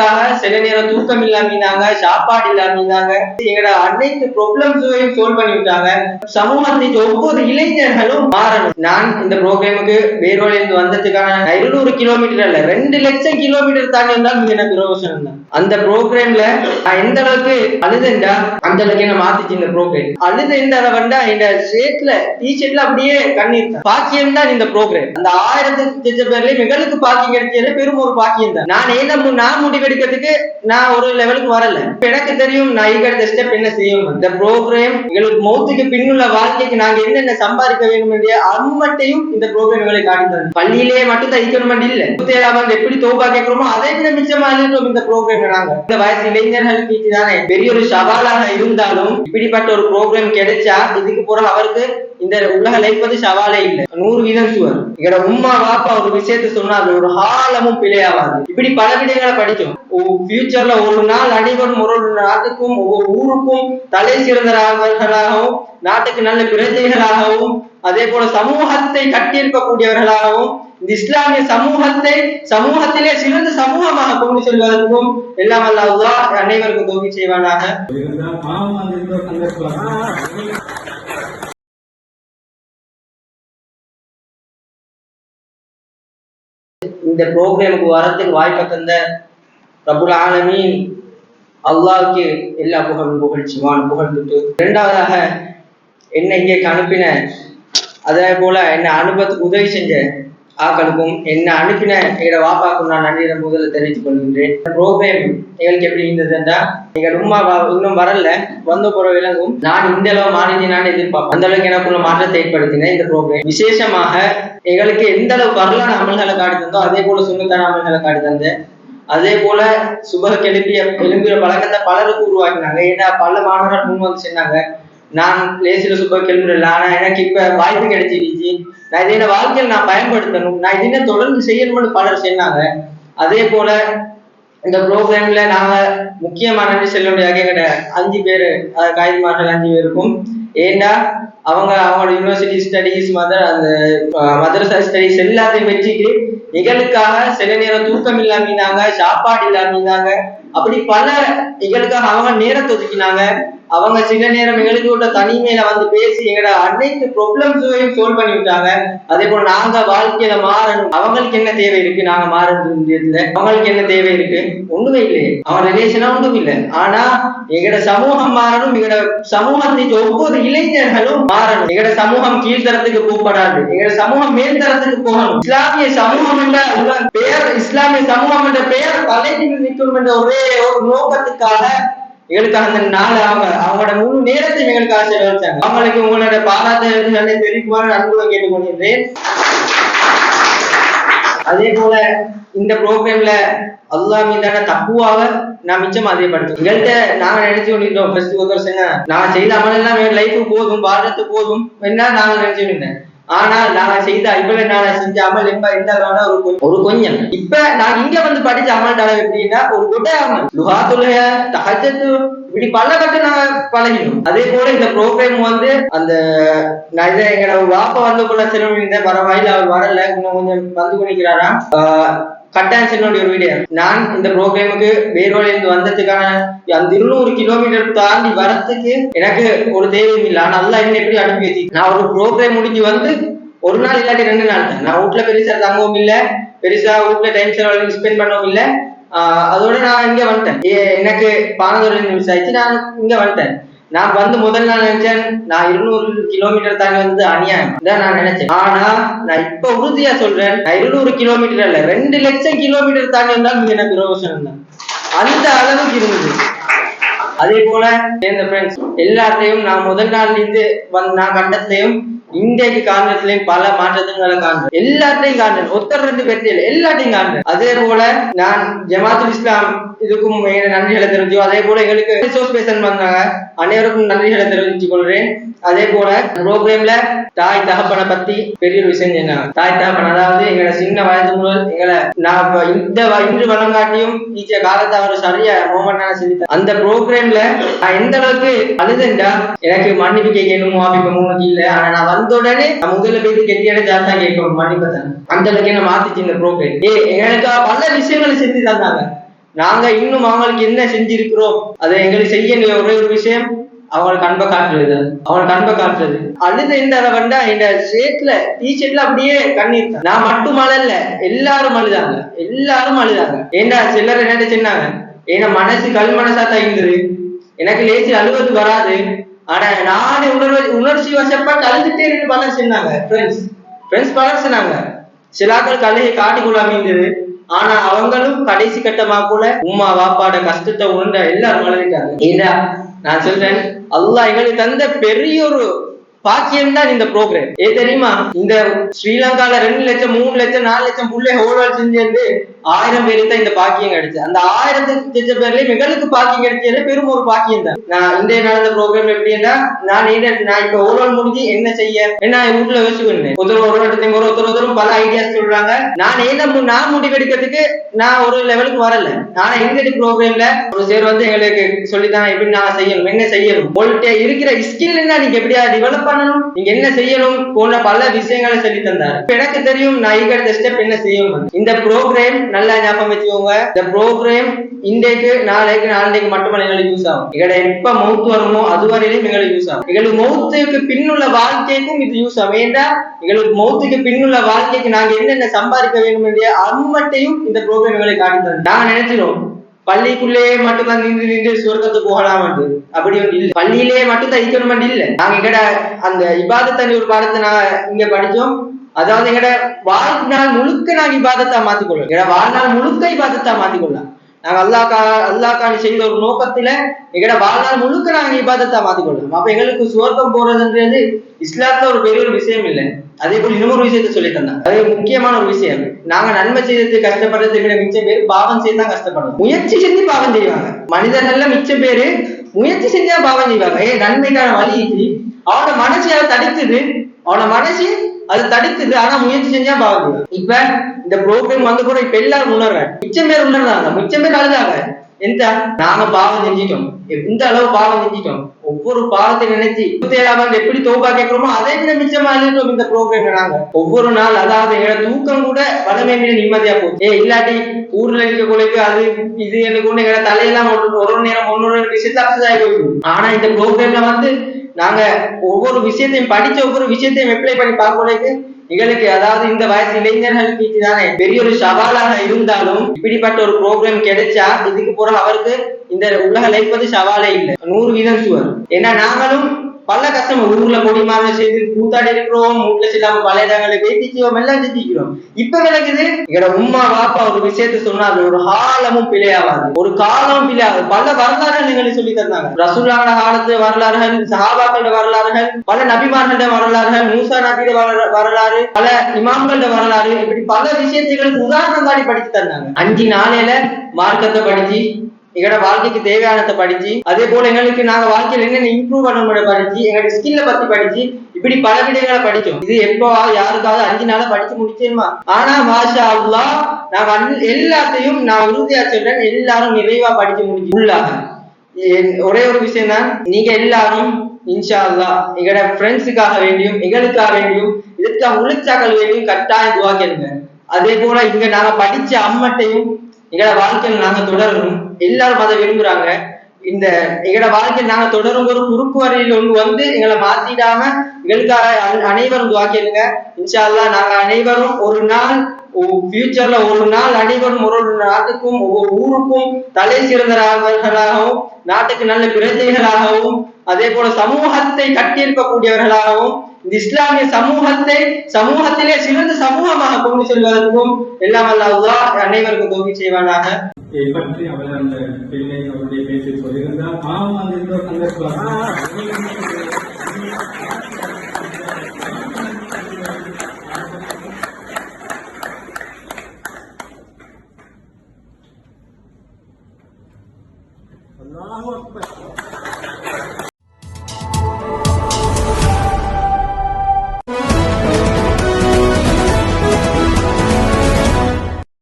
இருந்தாங்க சில நேரம் தூக்கம் இல்லாம இருந்தாங்க சாப்பாடு இல்லாம இருந்தாங்க எங்களோட அனைத்து ப்ராப்ளம்ஸையும் சால்வ் பண்ணி விட்டாங்க. சமூகத்தின் ஒவ்வொரு இளைஞர்களும் மாறணும். நான் இந்த ப்ரோக்ராமுக்கு வேரோல இருந்து வந்ததுக்கான இருநூறு கிலோமீட்டர் அல்ல ரெண்டு லட்சம் கிலோமீட்டர் தாண்டி இருந்தால் மிக எனக்கு பிரயோசனம் தான். அந்த ப்ரோக்ராம்ல நான் எந்த அளவுக்கு அழுதுண்டா அந்த அளவுக்கு என்ன மாத்திச்சு இந்த ப்ரோக்ராம் அழுது எந்த அளவுண்டா இந்த ஷேட்ல டி ஷர்ட்ல அப்படியே கண்ணீர் பாக்கியம் தான் இந்த ப்ரோக்ராம் அந்த ஆயிரத்தி பேர்ல பேர்லயும் எங்களுக்கு பாக்கியம் கிடைச்சது பெரும் ஒரு பாக்கியம் தான். நான் என்ன நான் முடிவு முடிவெடுக்கிறதுக்கு நான் ஒரு லெவலுக்கு வரல. எனக்கு தெரியும் நான் ஈக அடுத்த ஸ்டெப் என்ன செய்யும்? இந்த ப்ரோக்ராம் எங்களுக்கு மௌத்துக்கு பின்னுள்ள வாழ்க்கைக்கு நாங்க என்னென்ன சம்பாதிக்க வேண்டும் என்ற அம்மட்டையும் இந்த ப்ரோக்ராம் எங்களை காட்டி தரும். பள்ளியிலேயே மட்டும் தைக்கணும் இல்ல. வந்து எப்படி தோபா கேட்கிறோமோ அதை விட மிச்சமா இருக்கிறோம் இந்த ப்ரோக்ராம் நாங்க. இந்த வயசு இளைஞர்களுக்கு இதுதானே பெரிய ஒரு சவாலாக இருந்தாலும் இப்படிப்பட்ட ஒரு ப்ரோக்ராம் கிடைச்சா இதுக்கு போற அவருக்கு இந்த உலக லைஃப் வந்து சவாலே இல்லை. நூறு வீதம் சுவர். எங்களோட உம்மா வாப்பா ஒரு விஷயத்த சொன்னா அது ஒரு ஹாலமும் பிழையாவாது இப்படி பல விடயங்களை படிக்கும் ஃபியூச்சர்ல ஒரு நாள் அனைவரும் ஒரு நாட்டுக்கும் ஒவ்வொரு ஊருக்கும் தலை சிறந்தவர்களாகவும் நாட்டுக்கு நல்ல பிரஜைகளாகவும் அதே போல சமூகத்தை கட்டியிருக்கக்கூடியவர்களாகவும் இந்த இஸ்லாமிய சமூகத்தை சமூகத்திலே சிறந்த சமூகமாக கொண்டு செல்வதற்கும் எல்லாம் அல்ல அல்லாஹ் அனைவருக்கும் தோல்வி செய்வானாக. இந்த ப்ரோக்ராமுக்கு வரத்துக்கு வாய்ப்பை தந்த ரபுல் ஆலமீன். அல்லாவுக்கு எல்லா புகழும் புகழ்ச்சிவான் புகழ்ந்துட்டு இரண்டாவதாக என்னை இங்கே அனுப்பின அதே போல என்னை அனுப்பத்துக்கு உதவி செஞ்ச ஆக்களுக்கும் என்னை அனுப்பின எங்களோட வாப்பாக்கும் நான் நன்றி முதல்ல தெரிவித்துக் கொள்கின்றேன். ரோபேம் எங்களுக்கு எப்படி இருந்ததுன்றா எங்க உம்மா வா- இன்னும் வரல. வந்த போற விலங்கும் நான் இந்த அளவு மாநில நான் எதிர்பார்ப்பேன். அந்த அளவுக்கு எனக்குள்ள மாற்றத்தை ஏற்படுத்தினேன் இந்த ப்ரோக்ராம் விசேஷமாக எங்களுக்கு எந்த அளவு வரலாறு அமல்களை காட்டி தந்தோ அதே போல சுண்ணத்தான அமல்களை காட்டி தந்தேன் அதே போல சுபக எழுப்பிய எழும்புகிற பழக்கத்தை பலருக்கு உருவாக்கினாங்க. ஏன்னா பல மாணவர்கள் முன் வந்து சொன்னாங்க. நான் லேசில சுப கிளம்புறல ஆனா எனக்கு இப்ப வாய்ப்பு கிடைச்சிருச்சு. நான் இதை என் வாழ்க்கையில் நான் பயன்படுத்தணும். நான் இதை தொடர்ந்து செய்யணும்னு பலர் சொன்னாங்க. அதே போல இந்த ப்ரோக்ராம்ல நாங்க முக்கியமான செல்லுடைய செல்ல அஞ்சு பேர் காய்மார்கள் அஞ்சு பேருக்கும் ஏன்னா அவங்க அவங்களோட யூனிவர்சிட்டி ஸ்டடீஸ் மதர் அந்த மதரசா ஸ்டடீஸ் எல்லாத்தையும் வச்சுட்டு நிகழ்வுக்காக சில நேரம் தூக்கம் இல்லாம இருந்தாங்க சாப்பாடு இல்லாம இருந்தாங்க. அப்படி பல எங்களுக்காக அவங்க நேரத்தை ஒதுக்கினாங்க. அவங்க சில நேரம் எங்களுக்கு விட்ட தனிமையில வந்து பேசி எங்களோட அனைத்து ப்ராப்ளம்ஸையும் சால்வ் பண்ணி விட்டாங்க. அதே போல நாங்க வாழ்க்கையில மாறணும். அவங்களுக்கு என்ன தேவை இருக்கு? நாங்க மாறதுல அவங்களுக்கு என்ன தேவை இருக்கு? ஒண்ணுமே இல்லையே அவன் ரிலேஷனா ஒன்றும் இல்லை. ஆனா எங்களோட சமூகம் மாறணும். எங்களோட சமூகத்தின் ஒவ்வொரு இளைஞர்களும் மாறணும். எங்களோட சமூகம் கீழ்த்தரத்துக்கு கூப்படாது எங்களோட சமூகம் மேல்தரத்துக்கு போகணும். இஸ்லாமிய சமூகம் என்ற பெயர் இஸ்லாமிய சமூகம் என்ற பெயர் தலைக்கு நிற்கும் என்ற ஒரே ஒரு நோக்கத்துக்காக எங்களுக்கு அந்த நாள் அவங்க அவங்களோட முன் நேரத்தை எங்களுக்காக செலவழிச்சாங்க அவங்களுக்கு உங்களோட பாராட்டுகளை தெரிவிக்குமாறு அன்புகளை கேட்டுக்கொள்கிறேன் அதே போல இந்த ப்ரோக்ராம்ல அல்லா மீதான தப்புவாக நான் மிச்சம் அதிகப்படுத்தும் எங்கள்கிட்ட நாங்க நினைச்சு கொண்டிருந்தோம் ஃபர்ஸ்ட் ஒரு வருஷங்க நான் செய்த அமல் எல்லாம் லைஃப் போதும் வாழ்றது போதும் என்ன நாங்க நினைச்சு கொண்டிருந்தேன் ஆனா நான் செய்த இவ்வளவு நாள செஞ்ச அமல் எப்ப ஒரு கொஞ்சம் ஒரு கொஞ்சம். இப்ப நான் இங்க வந்து படிச்ச அமல் அளவு எப்படின்னா ஒரு குட்டை அமல். லுஹாத்துல்லைய தஹஜத்து இப்படி பல கட்ட நாங்க பழகிடும் அதே போல இந்த ப்ரோக்ராம் வந்து அந்த நான் எங்களோட வாப்பா வந்து கூட செல்வம் பரவாயில்ல அவர் வரல. இன்னும் கொஞ்சம் வந்து கொண்டிருக்கிறாராம் ஆஹ் ஒரு வீடியோ. நான் இந்த ப்ரோக்ராமுக்கு வேரோல வந்ததுக்கான அந்த இருநூறு கிலோமீட்டர் தாண்டி வரத்துக்கு எனக்கு ஒரு தேவையும் இல்லை. ஆனால் அல்லாஹ் என்ன எப்படி அனுப்பி வச்சு நான் ஒரு ப்ரோக்ராம் முடிஞ்சு வந்து ஒரு நாள் இல்லாட்டி ரெண்டு நாள். தான் நான் வீட்டுல பெருசா தங்கவும் இல்லை. பெருசா வீட்டுல டைம் செலவு ஸ்பெண்ட் பண்ணவும் இல்லை. அதோட நான் இங்க வந்துட்டேன். ஏ- எனக்கு பானதுரை நிமிஷம் ஆயிடுச்சு. நான் இங்க வந்துட்டேன். நான் வந்து முதல் நாள் நினைச்சேன். நான் இருநூறு கிலோமீட்டர் தாண்டி வந்து அநியாயம். தான் நான் நினைச்சேன். ஆனா நான் இப்ப உறுதியா சொல்றேன். நான் இருநூறு கிலோமீட்டர் இல்ல ரெண்டு லட்சம் கிலோமீட்டர் தாண்டி வந்தால் மிக எனக்கு பிரயோசனம் தான் அந்த அளவுக்கு இருந்தது. அதே போல சேர்ந்த ஃப்ரெண்ட்ஸ் எல்லாத்தையும் நான் முதல் நாள்ல இருந்து வந்து நான் கண்டத்தையும் இன்றைக்கு காங்கிரஸ்லயும் பல மாற்றங்களை காண்றேன். எல்லாத்தையும் காண்றேன். ஒருத்தர் ரெண்டு பேர்த்தையும் எல்லாத்தையும் காண்றேன். அதே போல நான் ஜமாத்துல் இஸ்லாம் இதுக்கும் நன்றிகளை தெரிவிச்சோம் அதே போல எங்களுக்கு ரிசோர்ஸ் பேசன் வந்தாங்க. அனைவருக்கும் நன்றிகளை தெரிவித்துக் கொள்கிறேன் அதே போல ப்ரோக்ராம்ல தாய் தகப்பனை பத்தி பெரிய ஒரு விஷயம் சொன்னாங்க தாய் தகப்பன் அதாவது எங்களோட சின்ன வயது முதல் எங்களை நான் இந்த இன்று இன்று வளங்காட்டியும் ஈச்ச காலத்தை அவர் சரியா மூமெண்டான செஞ்சு அந்த ப்ரோக்ராம்ல நான் எந்த அளவுக்கு அழுதுண்டா எனக்கு மன்னிப்பு கேட்கணும் மாப்பிக்க மூணு இல்லை. ஆனா நான் வந்த உடனே முதல்ல போயிட்டு கெட்டியான ஜாஸ்தா கேட்கணும் மன்னிப்பு அந்த அளவுக்கு என்ன மாத்திச்சு இந்த ப்ரோக்ராம் ஏ எங்களுக்கு பல விஷயங்களை செஞ்சு தந்தாங்க. நாங்க இன்னும் அவங்களுக்கு என்ன செஞ்சிருக்கிறோம் அதை எங்களுக்கு செய்ய ஒரே ஒரு விஷயம் அவங்களுக்கு அன்பை காட்டுறது அவங்களுக்கு அன்பை காட்டுறது. அழுது இந்த வந்தா இந்த ஷேட்ல டி ஷர்ட்ல அப்படியே கண்ணீர் நான் மட்டும் அழல எல்லாரும் அழுதாங்க. எல்லாரும் அழுதாங்க. ஏண்டா சிலர் என்ன சொன்னாங்க? ஏன்னா மனசு கல் மனசா இருந்தது. எனக்கு லேசி அழுவது வராது. ஆனா நானே உணர்வு உணர்ச்சி வசப்பா கலந்துட்டே இருந்து பலர் சொன்னாங்க ஃப்ரெண்ட்ஸ் ஃப்ரெண்ட்ஸ் பலர் சொன்னாங்க. சிலாக்கள் கலையை காட்டிக்கொள்ள அமைந்தது ஆனா அவங்களும் கடைசி கட்டமா கூட உம்மா வாப்பாட கஷ்டத்தை உணர்ந்த எல்லாரும் வளர்ந்துட்டாங்க ஏன்னா நான் சொல்றேன் அல்லாஹ் எங்களுக்கு தந்த பெரிய ஒரு பாக்கியம் தான் இந்த ப்ரோக்ராம் ஏ தெரியுமா? இந்த ஸ்ரீலங்கால ரெண்டு லட்சம் மூணு லட்சம் நாலு லட்சம் புள்ளை ஹோல்வால் செஞ்சு ஆயிரம் பேருக்கு தான் இந்த பாக்கியம் கிடைச்சு அந்த ஆயிரத்துக்கு செஞ்ச பேர்லயே மிகளுக்கு பாக்கியம் கிடைச்சது பெரும் ஒரு பாக்கியம் தான். நான் இந்த நடந்த ப்ரோக்ராம் எப்படின்னா நான் என்ன நான் இப்ப ஓவரால் முடிஞ்சு என்ன செய்ய என்ன என் வீட்டுல யோசிச்சுக்கணும் ஒருத்தர் ஒரு இடத்துல ஒரு ஒருத்தர் ஒருத்தரும் பல ஐடியாஸ் சொல்றாங்க. நான் என்ன மு- நான் முடிவெடுக்கிறதுக்கு நான் ஒரு லெவலுக்கு வரல. ஆனா எங்க ப்ரோக்ராம்ல ஒரு சேர் வந்து எங்களுக்கு சொல்லித்தாங்க எப்படி நான் செய்யணும் என்ன செய்யணும். உங்கள்கிட்ட இருக்கிற ஸ்கில் என்ன நீங்க எப்படியா டெவலப் பண்ணணும்? நீங்க என்ன செய்யணும்? போன்ற பல விஷயங்களை சொல்லி தந்தார். எனக்கு தெரியும் நான் இருக்கிற ஸ்டெப் என்ன செய்யணும் இந்த ப்ரோக்ராம் நல்லா ஞாபகம் வச்சுக்கோங்க. இந்த ப்ரோக்ராம் இன்றைக்கு நாளைக்கு நாளைக்கு மட்டுமல்ல எங்களுக்கு யூஸ் ஆகும். எங்களை எப்ப மௌத்து வருமோ அது வரையிலும் எங்களுக்கு யூஸ் ஆகும். எங்களுக்கு மௌத்துக்கு பின்னுள்ள வாழ்க்கைக்கும் இது யூஸ் ஆகும். ஏண்டா? எங்களுக்கு மௌத்துக்கு பின்னுள்ள வாழ்க்கைக்கு நாங்க என்னென்ன சம்பாதிக்க வேண்டும் என்ற அம்மட்டையும் இந்த ப்ரோக்ராம் எங்களை காட்டி தரும் நாங்க நினைச்சிரும் பள்ளிக்குள்ளேயே மட்டும்தான் நின்று நின்று சொர்க்கத்துக்கு போகலாம் அப்படி ஒன்று இல்லை. பள்ளியிலேயே மட்டும்தான் இருக்கணும் இல்ல. நாங்க எங்கட அந்த இபாதத்தனி ஒரு பாடத்தை நான் இங்க படிச்சோம் அதாவது எங்கட வாழ்நாள் முழுக்க நாங்க இபாதத்தா மாத்திக்கொள்ளலாம் எங்கட வாழ்நாள் முழுக்க இபாதத்தா மாத்திக்கொள்ளலாம். நாங்க அல்லாஹ் அல்லாஹ் செய்த ஒரு நோக்கத்துல எங்கட வாழ்நாள் முழுக்க நாங்க இபாதத்தை மாத்திக்கொள்ளலாம் அப்ப எங்களுக்கு சுவர்க்கம் போறதுன்றது இஸ்லாத்துல ஒரு பெரிய ஒரு விஷயம் இல்லை. அதே போல இன்னொரு விஷயத்த சொல்லி தந்தாங்க அது முக்கியமான ஒரு விஷயம். நாங்க நன்மை செய்யறது கஷ்டப்படுறதுக்கு விட மிச்சம் பேர் பாவம் செய்து தான் கஷ்டப்படுறோம். முயற்சி செஞ்சு பாவம் செய்வாங்க. மனிதர்கள்ல மிச்சம் பேரு முயற்சி செஞ்சா பாவம் செய்வாங்க. ஏ நன்மைக்கான வழி அவனோட மனசு அதை தடுக்குது? அவனோட மனசு அது தடுத்துது ஆனா முயற்சி செஞ்சா பாக்குது இப்ப இந்த ப்ரோக்ராம் வந்து கூட இப்ப எல்லாரும் உணர்றேன் மிச்சம் பேர் உணர்றாங்க. மிச்சம் பேர் அழுதாங்க எந்த? நாங்க பாவம் செஞ்சிட்டோம். எந்த அளவு பாவம் செஞ்சிட்டோம்? ஒவ்வொரு பாவத்தை நினைச்சு இருபத்தி ஏழாம் ஆண்டு எப்படி தோபா கேட்கிறோமோ அதை விட மிச்சமா எழுதுறோம் இந்த ப்ரோக்ராம் நாங்க. ஒவ்வொரு நாள் அதாவது எங்க தூக்கம் கூட வளமே மீது நிம்மதியா போகுது ஏ இல்லாட்டி ஊர்ல இருக்க கொலைக்கு அது இது எனக்கு ஒண்ணு எங்களை தலையெல்லாம் ஒரு ஒரு நேரம் ஒன்னொரு விஷயத்துல ஆகி போயிடும் ஆனா இந்த ப்ரோக்ராம்ல வந்து நாங்க ஒவ்வொரு விஷயத்தையும் படிச்ச ஒவ்வொரு விஷயத்தையும் அப்ளை பண்ணி பார்க்கறதுக்கு எங்களுக்கு அதாவது இந்த வயசு இளைஞர்களுக்கு இதுதானே பெரிய ஒரு சவாலாக இருந்தாலும் இப்படிப்பட்ட ஒரு ப்ரோக்ராம் கிடைச்சா இதுக்கு போற அவருக்கு இந்த உலக லைஃப் வந்து சவாலே இல்லை. நூறு வீதம் சுவர் ஏன்னா நாங்களும் பல கஷ்டம். ஊர்ல கொடிமான செய்து கூத்தாடி இருக்கிறோம். வீட்டுல சிலாம பல இடங்களை பேசிக்கிறோம் எல்லாம் செஞ்சுக்கிறோம் இப்ப விளக்குது எங்களோட உம்மா வாப்பா ஒரு விஷயத்த சொன்னா அது ஒரு காலமும் பிழையாவாது ஒரு காலமும் பிழையாவது பல வரலாறுகள் எங்களுக்கு சொல்லி தந்தாங்க. ரசூலான காலத்து வரலாறுகள் சஹாபாக்களோட வரலாறுகள் பல நபிமார்களோட வரலாறுகள் மூசா நபியோட வரலாறு பல இமாம்களோட வரலாறு இப்படி பல விஷயத்துகளுக்கு உதாரணம் காட்டி படிச்சு தந்தாங்க. அஞ்சு நாளையில மார்க்கத்தை படிச்சு எங்களோட வாழ்க்கைக்கு தேவையானதை படிச்சு அதே போல எங்களுக்கு நாங்க வாழ்க்கையில என்னென்ன இம்ப்ரூவ் பண்ண படிச்சு எங்களோட ஸ்கில்ல பத்தி படிச்சு இப்படி பல விடயங்களை படிச்சோம். இது எப்போ யாருக்காவது அஞ்சு நாளா படிச்சு முடிச்சேமா ஆனா மாஷா அல்லாஹ் நான் எல்லாத்தையும் நான் உறுதியா சொல்றேன் எல்லாரும் நிறைவா படிச்சு முடிச்சு உள்ளாக. ஒரே ஒரு விஷயம் தான் நீங்க எல்லாரும் இன்ஷா அல்லா எங்களோட ஃப்ரெண்ட்ஸுக்காக வேண்டியும் எங்களுக்காக வேண்டியும் இதுக்காக உழைச்சாக்கள் வேண்டியும் கட்டாயம் துவா கேளுங்க. அதே போல இங்க நாங்க படிச்ச அம்மட்டையும் எங்களோட வாழ்க்கையில் நாங்க தொடரணும். எல்லாரும் அதை விரும்புறாங்க. இந்த எங்களோட வாழ்க்கையில் நாங்க தொடரும் ஒரு குறுக்கு வரையில் ஒன்று வந்து எங்களை மாத்திடாம எங்களுக்காக அனைவரும் துவா இன்ஷால்லா இன்ஷா அல்லாஹ் நாங்க அனைவரும் ஒரு நாள் ஃபியூச்சர்ல ஒரு நாள் அனைவரும் ஒரு நாட்டுக்கும் ஒவ்வொரு ஊருக்கும் தலை சிறந்தவர்களாகவும் நாட்டுக்கு நல்ல பிரஜைகளாகவும் அதே போல சமூகத்தை கட்டியிருக்கக்கூடியவர்களாகவும் இந்த இஸ்லாமிய சமூகத்தை சமூகத்திலே சிறந்த சமூகமாக கொண்டு செல்வதற்கும் எல்லாம் வல்ல அனைவருக்கும் தோல்வி செய்வானாக. இதை பற்றி அவர் அந்த பிள்ளை அவருடைய பேசி சொல்லியிருந்தார். பாவம் அந்த